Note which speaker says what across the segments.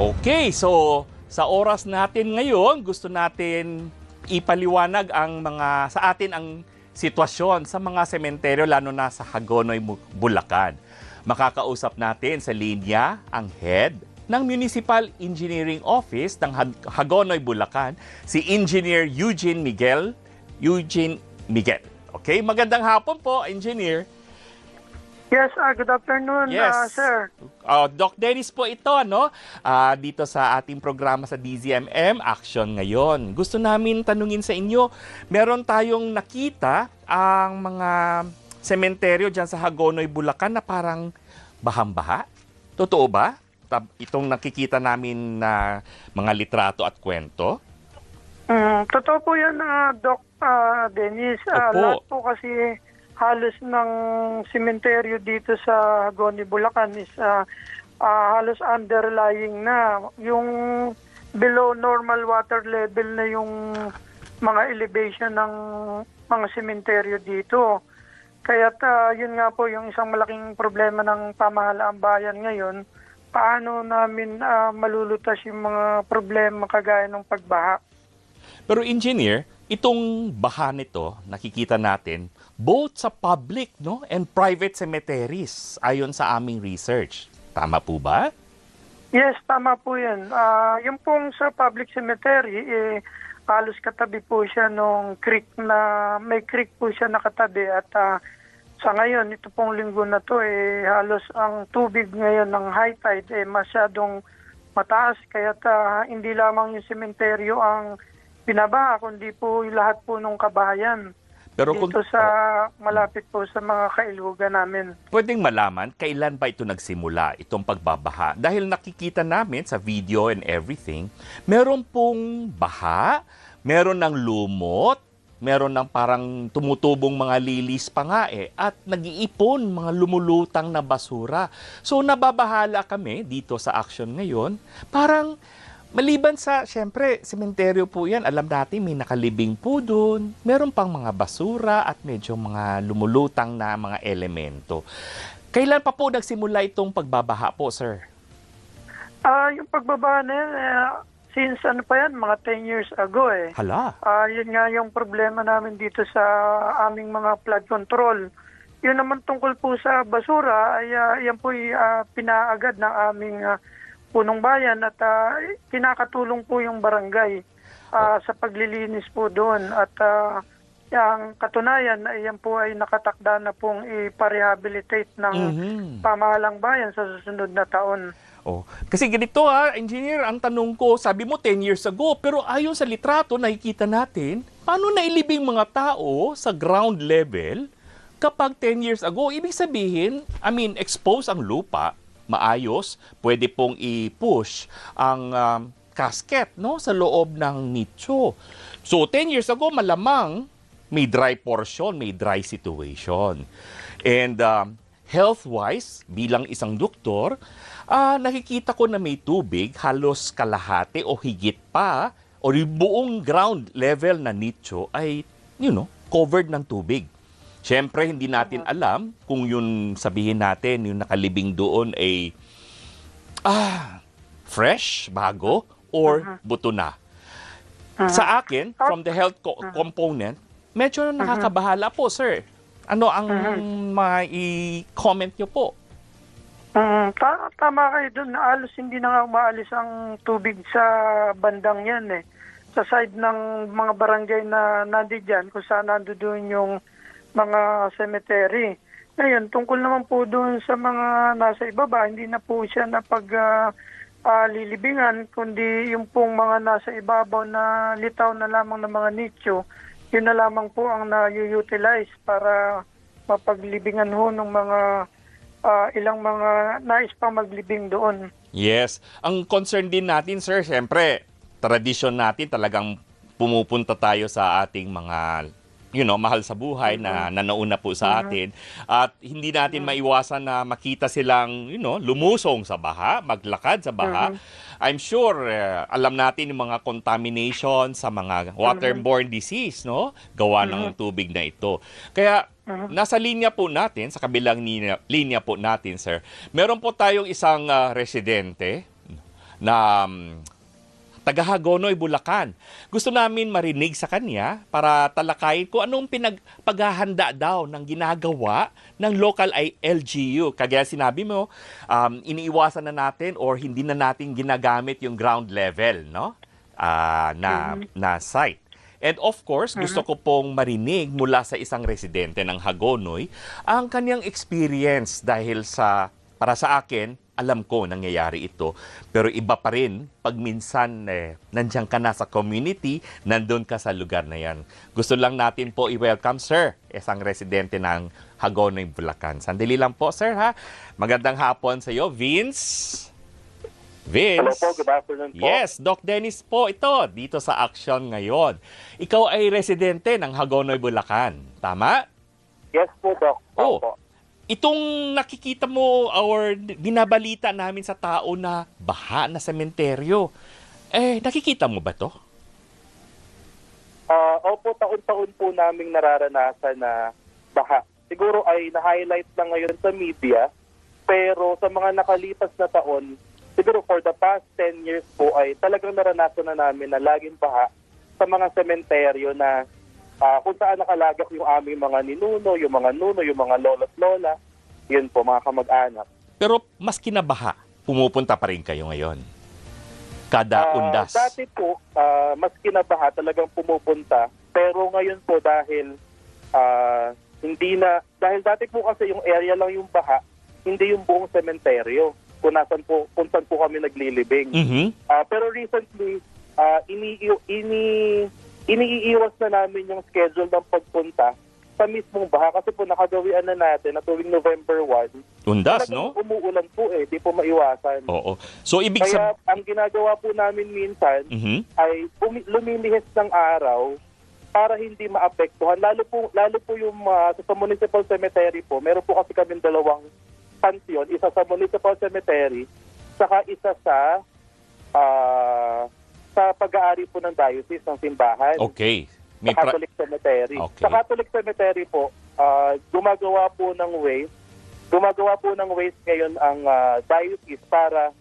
Speaker 1: Okay, so sa oras natin ngayon, gusto natin ipaliwanag ang mga sa atin ang sitwasyon sa mga sementeryo lalo na sa Hagonoy, Bulacan. Makakausap natin sa linya ang head ng Municipal Engineering Office ng Hag- Hagonoy, Bulacan, si Engineer Eugene Miguel. Eugene Miguel. Okay, magandang hapon po, Engineer.
Speaker 2: Yes, ah, good afternoon,
Speaker 1: Yes.
Speaker 2: ah, sir.
Speaker 1: Uh, Doc Dennis po ito, no? Ah, dito sa ating programa sa DZMM, Action ngayon. Gusto namin tanungin sa inyo, meron tayong nakita ang mga sementeryo dyan sa Hagonoy, Bulacan na parang bahang-baha. Totoo ba? Itong nakikita namin na mga litrato at kwento?
Speaker 2: Mm, totoo po yan, ah, Doc ah, Dennis. Ah,
Speaker 1: Opo.
Speaker 2: lahat po kasi halos ng sementeryo dito sa Goni, Bulacan is ah, ah, halos underlying na. Yung below normal water level na yung mga elevation ng mga sementeryo dito. Kaya yun nga po yung isang malaking problema ng pamahalaang bayan ngayon, paano namin ah, malulutas yung mga problema kagaya ng pagbaha.
Speaker 1: Pero engineer, itong baha nito, nakikita natin, both sa public no and private cemeteries ayon sa aming research. Tama po ba?
Speaker 2: Yes, tama po yan. Ah, yung pong sa public cemetery, eh, halos katabi po siya nung creek na, may creek po siya nakatabi at ah, sa ngayon, ito pong linggo na to, eh, halos ang tubig ngayon ng high tide eh, masyadong mataas. Kaya hindi lamang yung sementeryo ang binabaha, kundi po lahat po ng kabahayan.
Speaker 1: Pero kung
Speaker 2: dito sa malapit po sa mga kailugan namin.
Speaker 1: pwedeng malaman kailan ba ito nagsimula itong pagbabaha dahil nakikita namin sa video and everything, meron pong baha, meron ng lumot, meron ng parang tumutubong mga lilis pa nga eh, at nag-iipon mga lumulutang na basura. So nababahala kami dito sa action ngayon, parang Maliban sa, syempre, sementeryo po yan. Alam natin, may nakalibing po doon. Meron pang mga basura at medyo mga lumulutang na mga elemento. Kailan pa po nagsimula itong pagbabaha po, sir?
Speaker 2: Ah, yung pagbaba na yan, eh, since ano pa yan, mga 10 years ago eh.
Speaker 1: Hala.
Speaker 2: Ah, yun nga yung problema namin dito sa aming mga flood control. Yun naman tungkol po sa basura, ay ah, yan po pinaagad ng aming ah, punong bayan at ah, kinakatulong po yung barangay ah, sa paglilinis po doon. At ah, ang katunayan ay yan po ay nakatakda na pong iparehabilitate ng
Speaker 1: Mhm.
Speaker 2: pamahalang bayan sa susunod na taon.
Speaker 1: Oh, kasi ganito ha, engineer, ang tanong ko, sabi mo 10 years ago, pero ayon sa litrato nakikita natin, paano nailibing mga tao sa ground level kapag 10 years ago? Ibig sabihin, I mean, expose ang lupa, maayos, pwede pong i-push ang um, casket no sa loob ng nicho. So 10 years ago malamang may dry portion, may dry situation. And um, health-wise, bilang isang doktor, ah, nakikita ko na may tubig, halos kalahati o higit pa, o yung buong ground level na nicho ay, you know, covered ng tubig. Siyempre, hindi natin alam kung yun sabihin natin, yung nakalibing doon ay ah, fresh, bago, or buto na. Sa akin, from the health co- component, medyo nakakabahala po, sir. Ano ang mai-comment nyo po?
Speaker 2: Mm, ta- tama kayo doon. Alos hindi na nga umaalis ang tubig sa bandang yan eh. Sa side ng mga barangay na nandiyan kung saan nandoon yung mga cemetery. Ngayon, tungkol naman po doon sa mga nasa ibaba, hindi na po siya napag ah, ah, lilibingan, kundi yung pong mga nasa ibabaw na litaw na lamang ng mga nicho, yun na lamang po ang na-utilize para mapaglibingan ho ng mga ah, ilang mga nais pang maglibing doon.
Speaker 1: Yes. Ang concern din natin, sir, siyempre, tradisyon natin talagang pumupunta tayo sa ating mga you know, mahal sa buhay na nanauna po sa atin. At hindi natin maiwasan na makita silang, you know, lumusong sa baha, maglakad sa baha. I'm sure eh, alam natin yung mga contamination sa mga waterborne disease, no? Gawa ng tubig na ito. Kaya nasa linya po natin, sa kabilang linya, linya po natin, sir, meron po tayong isang ah, residente na um, taga Hagonoy, Bulacan. Gusto namin marinig sa kanya para talakayin kung anong pinagpaghahanda daw ng ginagawa ng local I- LGU. Kagaya sinabi mo, um, iniiwasan na natin or hindi na natin ginagamit yung ground level no? Ah, na, na site. And of course, gusto ko pong marinig mula sa isang residente ng Hagonoy ang kanyang experience dahil sa, para sa akin, alam ko nangyayari ito. Pero iba pa rin pag minsan eh, nandiyan ka na sa community, nandun ka sa lugar na yan. Gusto lang natin po i-welcome, sir, isang residente ng Hagonoy, Bulacan. Sandali lang po, sir, ha? Magandang hapon sa iyo, Vince. Vince.
Speaker 3: Hello po, good afternoon po.
Speaker 1: Yes, Doc Dennis po ito dito sa Action ngayon. Ikaw ay residente ng Hagonoy, Bulacan. Tama?
Speaker 3: Yes po, Doc.
Speaker 1: Oh.
Speaker 3: Opo.
Speaker 1: Itong nakikita mo or binabalita namin sa tao na baha na sementeryo, eh, nakikita mo ba to?
Speaker 3: Ah, opo, taon-taon po naming nararanasan na baha. Siguro ay na-highlight lang ngayon sa media, pero sa mga nakalipas na taon, siguro for the past 10 years po ay talagang naranasan na namin na laging baha sa mga sementeryo na ah, kung saan nakalagak yung aming mga ninuno, yung mga nuno, yung mga lolo't lola, yun po, mga kamag-anak.
Speaker 1: Pero mas kinabaha, pumupunta pa rin kayo ngayon. Kada
Speaker 3: Ah,
Speaker 1: undas.
Speaker 3: Dati po, ah, mas kinabaha talagang pumupunta. Pero ngayon po dahil ah, hindi na, dahil dati po kasi yung area lang yung baha, hindi yung buong sementeryo kung nasan po, kung saan po kami naglilibing.
Speaker 1: Mhm.
Speaker 3: Ah, pero recently, ah, ini, ini, iniiiwas na namin yung schedule ng pagpunta sa mismong baha kasi po nakagawian na natin na tuwing November 1.
Speaker 1: Undas, no?
Speaker 3: Umuulan po eh, di po maiwasan.
Speaker 1: Oo. So, ibig
Speaker 3: Kaya
Speaker 1: sabihin...
Speaker 3: ang ginagawa po namin minsan
Speaker 1: Mhm.
Speaker 3: ay umi- lumilihis ng araw para hindi maapektuhan. Lalo po, lalo po yung ah, sa municipal cemetery po, meron po kasi kami dalawang pansyon. Isa sa municipal cemetery, saka isa sa ah, sa pag-aari po ng diocese ng simbahan.
Speaker 1: Okay. May
Speaker 3: sa Catholic Cemetery.
Speaker 1: Okay.
Speaker 3: Sa Catholic Cemetery po, ah, gumagawa po ng waste, gumagawa po ng waste ngayon ang ah, diocese para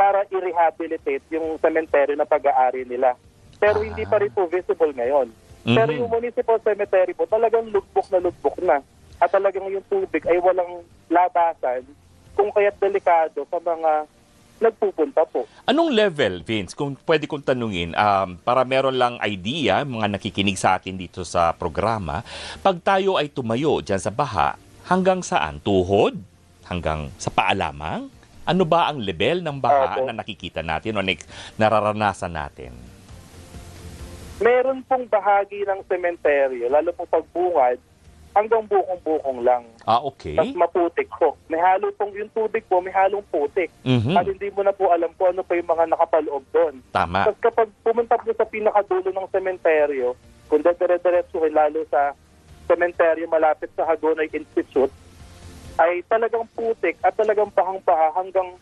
Speaker 3: para i-rehabilitate yung cemetery na pag-aari nila. Pero hindi pa rin po visible ngayon. Pero
Speaker 1: Mhm.
Speaker 3: yung municipal cemetery po, talagang lugbok na lugbok na. At talagang yung tubig ay walang labasan kung kaya't delikado sa mga nagpupunta po.
Speaker 1: Anong level, Vince, kung pwede kong tanungin, um, para meron lang idea, mga nakikinig sa atin dito sa programa, pag tayo ay tumayo dyan sa baha, hanggang saan? Tuhod? Hanggang sa paa lamang? Ano ba ang level ng baha
Speaker 3: Opo.
Speaker 1: na nakikita natin o nararanasan natin?
Speaker 3: Meron pong bahagi ng cemetery, lalo po pagbungad, hanggang bukong-bukong lang.
Speaker 1: Ah, okay.
Speaker 3: Tapos maputik po. May halo pong yung tubig po, may halong putik.
Speaker 1: Mhm.
Speaker 3: At hindi mo na po alam kung ano pa yung mga nakapaloob doon.
Speaker 1: Tama.
Speaker 3: Tapos kapag pumunta po sa pinakadulo ng sementeryo, kung dire-diretso kayo lalo sa sementeryo malapit sa Hagonoy Institute, ay talagang putik at talagang bahang-baha hanggang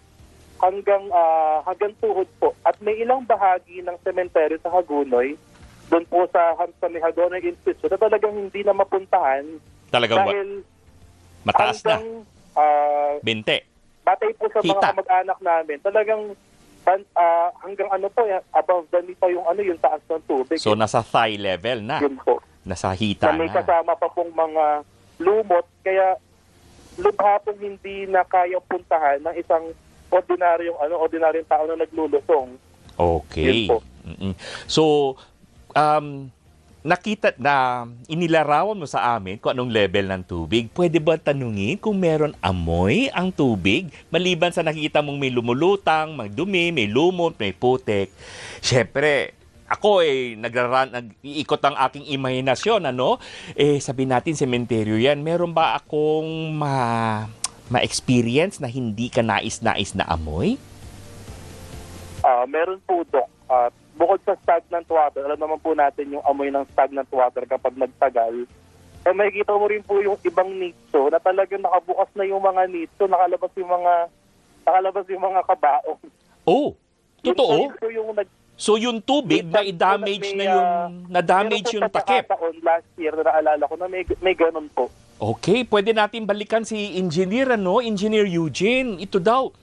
Speaker 3: hanggang ah, hanggang tuhod po. At may ilang bahagi ng sementeryo sa Hagonoy, doon po sa, sa may Hagonoy Institute, na talagang hindi na mapuntahan
Speaker 1: Talagang
Speaker 3: dahil
Speaker 1: mataas na.
Speaker 3: hanggang ah,
Speaker 1: Binte.
Speaker 3: batay po sa mga
Speaker 1: Kita.
Speaker 3: kamag-anak namin, talagang ah, hanggang ano po, eh, above the knee pa yung ano, yung taas ng tubig.
Speaker 1: So, nasa thigh level na.
Speaker 3: Yun po.
Speaker 1: Nasa hita
Speaker 3: Na may
Speaker 1: na.
Speaker 3: kasama pa pong mga lumot, kaya lubha pong hindi na kayang puntahan ng isang ordinaryong ano ordinaryong tao na naglulusong.
Speaker 1: Okay.
Speaker 3: Po.
Speaker 1: Mm-mm. So, um, nakita na inilarawan mo sa amin kung anong level ng tubig. Pwede ba tanungin kung meron amoy ang tubig? Maliban sa nakita mong may lumulutang, may dumi, may lumot, may putik. Siyempre, ako eh, nagraran, nag-iikot ang aking imahinasyon, ano? Eh, sabi natin, sementeryo yan. Meron ba akong ma ma-experience na hindi ka nais-nais na amoy?
Speaker 3: Ah, meron po dok. Ah, bukod sa stagnant water, alam naman po natin yung amoy ng stagnant water kapag nagtagal. Eh makikita mo rin po yung ibang nicho na talagang nakabukas na yung mga nicho, nakalabas yung mga nakalabas yung mga kabaong.
Speaker 1: Oh, totoo?
Speaker 3: Yun po yung nag
Speaker 1: So yung tubig na i-damage na
Speaker 3: may,
Speaker 1: yung
Speaker 3: ah,
Speaker 1: na-damage yung takip.
Speaker 3: last year na naalala ko na may, may ganun po.
Speaker 1: Okay, pwede natin balikan si engineer ano, Engineer Eugene. Ito daw.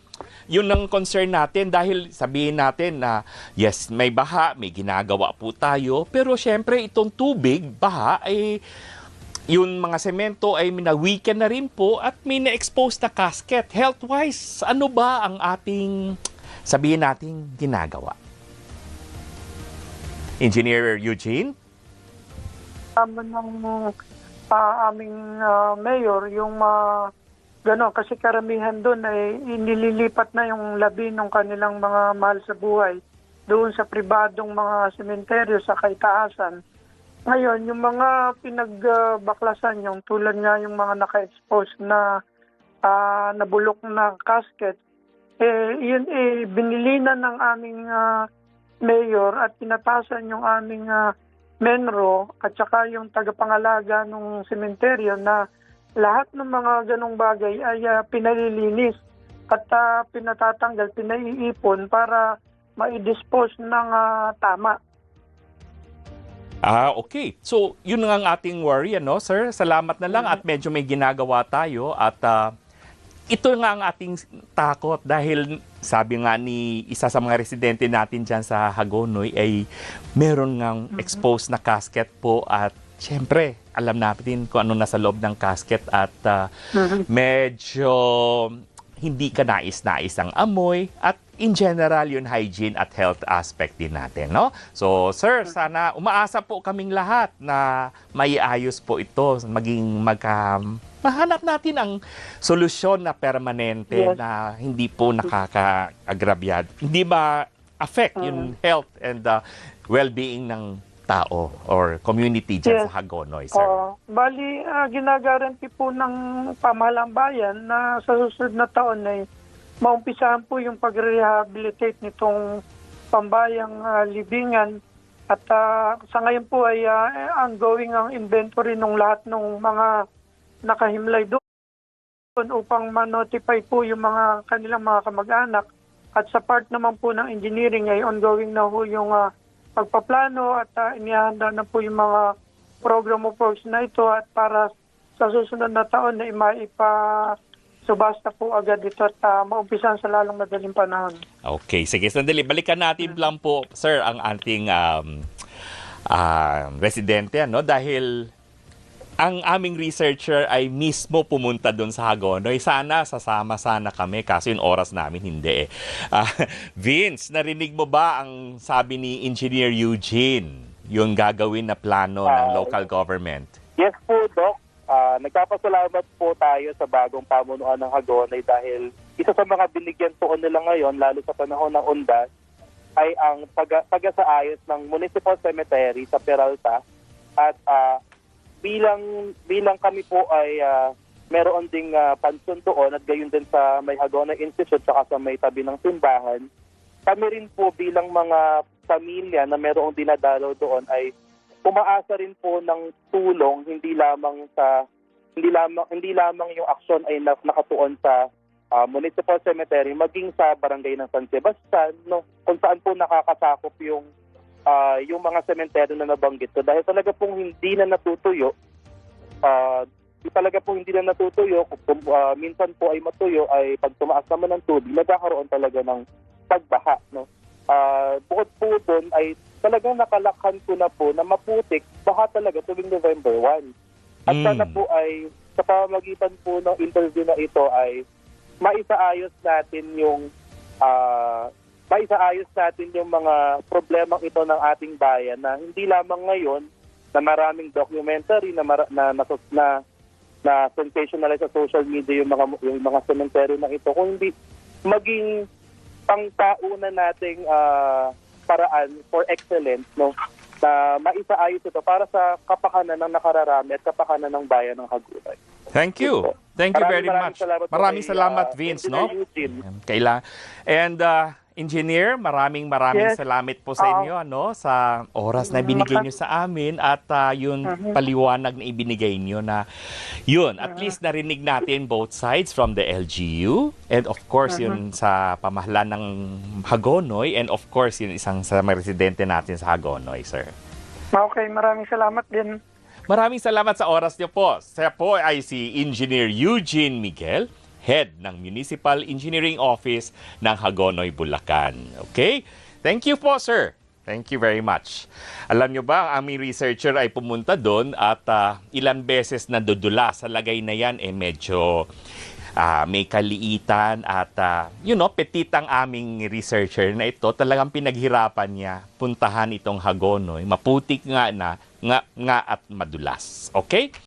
Speaker 1: Yun ang concern natin dahil sabihin natin na yes, may baha, may ginagawa po tayo, pero syempre itong tubig, baha ay yung mga semento ay minaweaken na rin po at may na-expose na casket. Health-wise, ano ba ang ating sabihin nating ginagawa? Engineer Eugene?
Speaker 2: Tama ng ah, aming ah, mayor, yung uh, gano'n, kasi karamihan doon ay inililipat na yung labi ng kanilang mga mahal sa buhay doon sa pribadong mga sementeryo sa kaitaasan. Ngayon, yung mga pinagbaklasan yung tulad nga yung mga naka-expose na ah, nabulok na casket, eh, yun eh, binilinan ng aming ah, mayor at pinatasan yung aming ah, menro at saka yung tagapangalaga ng sementeryo na lahat ng mga ganong bagay ay ah, pinalilinis at ah, pinatatanggal, pinaiipon para ma-dispose ng ah, tama.
Speaker 1: Ah, okay. So, yun nga ang ating worry, ano, sir? Salamat na lang at medyo may ginagawa tayo at ah, ito nga ang ating takot dahil sabi nga ni isa sa mga residente natin dyan sa Hagonoy ay meron ngang exposed na casket po at syempre alam natin kung ano nasa loob ng casket at ah, medyo hindi ka nais-nais ang amoy at in general yun hygiene at health aspect din natin no? So sir sana umaasa po kaming lahat na maiayos po ito maging magka mahanap natin ang solusyon na permanente
Speaker 2: Yes.
Speaker 1: na hindi po nakaka-agrabyad hindi ba affect yung health and the well-being ng tao or community dyan
Speaker 2: Yes.
Speaker 1: sa Hagonoy sir
Speaker 2: Oo. bali, ah, ginagaranti po ng pamahalang bayan na sa susunod na taon ay maumpisahan po yung pag-rehabilitate nitong pambayang ah, libingan at ah, sa ngayon po ay ah, ongoing ang inventory ng lahat ng mga nakahimlay doon upang ma-notify po yung mga kanilang mga kamag-anak at sa part naman po ng engineering ay ongoing na po yung ah, pagpaplano at uh, inihanda na po yung mga program of works na ito at para sa susunod na taon na maipa subasta po agad ito at uh, maumpisan sa lalong madaling panahon.
Speaker 1: Okay, sige, sandali. Balikan natin lang po, sir, ang ating um, ah, residente, ano? Dahil ang aming researcher ay mismo pumunta doon sa Hagonoy. Sana sasama sana kami kasi yung oras namin hindi eh. Ah, Vince, narinig mo ba ang sabi ni Engineer Eugene yung gagawin na plano ng
Speaker 3: Ah,
Speaker 1: local government?
Speaker 3: Yes po, Doc. Ah, nagpapasalamat po tayo sa bagong pamunuan ng Hagonay dahil isa sa mga binigyan po nila ngayon, lalo sa panahon ng undas, ay ang pag- pag-asaayos ng Municipal Cemetery sa Peralta. At ah, bilang bilang kami po ay ah, meron ding ah, pansyon doon at gayon din sa may Hagonay Institute saka sa may tabi ng simbahan, kami rin po bilang mga pamilya na merong dinadalaw doon ay umaasa rin po ng tulong hindi lamang sa hindi lamang hindi lamang yung aksyon ay na, nakatuon sa ah, municipal cemetery maging sa barangay ng San Sebastian no kung saan po nakakasakop yung ah, yung mga cemetery na nabanggit ko dahil talaga pong hindi na natutuyo ah, talaga po hindi na natutuyo kung ah, minsan po ay matuyo ay pag tumaas naman ng tubig nagkakaroon talaga ng pagbaha no Ah, bukod po doon ay talagang nakalakhan ko na po na maputik baha talaga tuwing November 1. At
Speaker 1: Mm.
Speaker 3: sana po ay sa pamamagitan po ng interview na ito ay maisaayos natin yung ah maisaayos natin yung mga problemang ito ng ating bayan na hindi lamang ngayon na maraming documentary na mara- na na, na, na sensationalize sa social media yung mga yung mga cemetery na ito kung hindi maging pangtauna nating ah, paraan for excellence no na maisaayos ito para sa kapakanan ng nakararami at kapakanan ng bayan ng Haguray.
Speaker 1: Thank you. Thank you very
Speaker 3: Maraming
Speaker 1: much.
Speaker 3: salamat
Speaker 1: Maraming
Speaker 3: kay,
Speaker 1: salamat,
Speaker 3: ah,
Speaker 1: Vince,
Speaker 3: Engineer
Speaker 1: no?
Speaker 3: Eugene.
Speaker 1: Kailang and uh, engineer, maraming maraming
Speaker 2: Yes.
Speaker 1: salamat po sa inyo ano sa oras na binigay niyo sa amin at uh, yun paliwanag na ibinigay niyo na yun at least narinig natin both sides from the LGU and of course yun sa pamahalaan ng Hagonoy and of course yun isang sa mga residente natin sa Hagonoy, sir.
Speaker 2: Okay, maraming salamat din.
Speaker 1: Maraming salamat sa oras niyo po. Siya po ay si Engineer Eugene Miguel, head ng Municipal Engineering Office ng Hagonoy, Bulacan. Okay? Thank you po, sir. Thank you very much. Alam nyo ba, ang aming researcher ay pumunta doon at ah, ilang beses na dudula sa lagay na yan eh medyo ah, may kaliitan at ah, you know, petit ang aming researcher na ito. Talagang pinaghirapan niya puntahan itong Hagonoy. Maputik nga na, nga, nga at madulas. Okay?